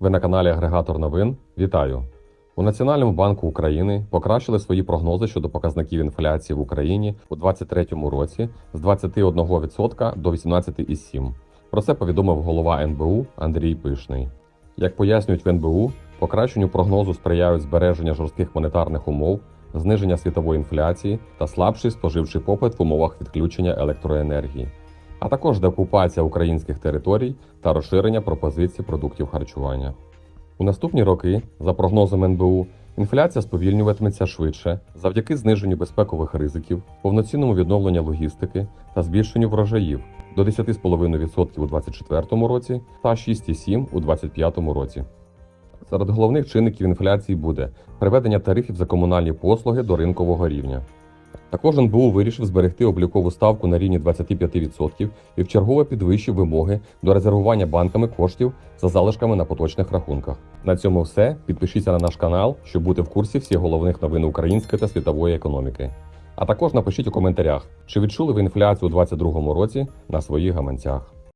Ви на каналі Агрегатор новин. Вітаю! У Національному банку України покращили свої прогнози щодо показників інфляції в Україні у 2023 році з 21% до 18,7%. Про це повідомив голова НБУ Андрій Пишний. Як пояснюють в НБУ, покращенню прогнозу сприяють збереження жорстких монетарних умов, зниження світової інфляції та слабший споживчий попит в умовах відключення електроенергії, а також деокупація українських територій та розширення пропозицій продуктів харчування. У наступні роки, за прогнозом НБУ, інфляція сповільнюватиметься швидше завдяки зниженню безпекових ризиків, повноцінному відновленню логістики та збільшенню врожаїв до 10,5% у 2024 році та 6,7% у 2025 році. Серед головних чинників інфляції буде приведення тарифів за комунальні послуги до ринкового рівня. Також НБУ вирішив зберегти облікову ставку на рівні 25% і вчергове підвищив вимоги до резервування банками коштів за залишками на поточних рахунках. На цьому все. Підпишіться на наш канал, щоб бути в курсі всіх головних новин української та світової економіки. А також напишіть у коментарях, чи відчули ви інфляцію у 2022 році на своїх гаманцях.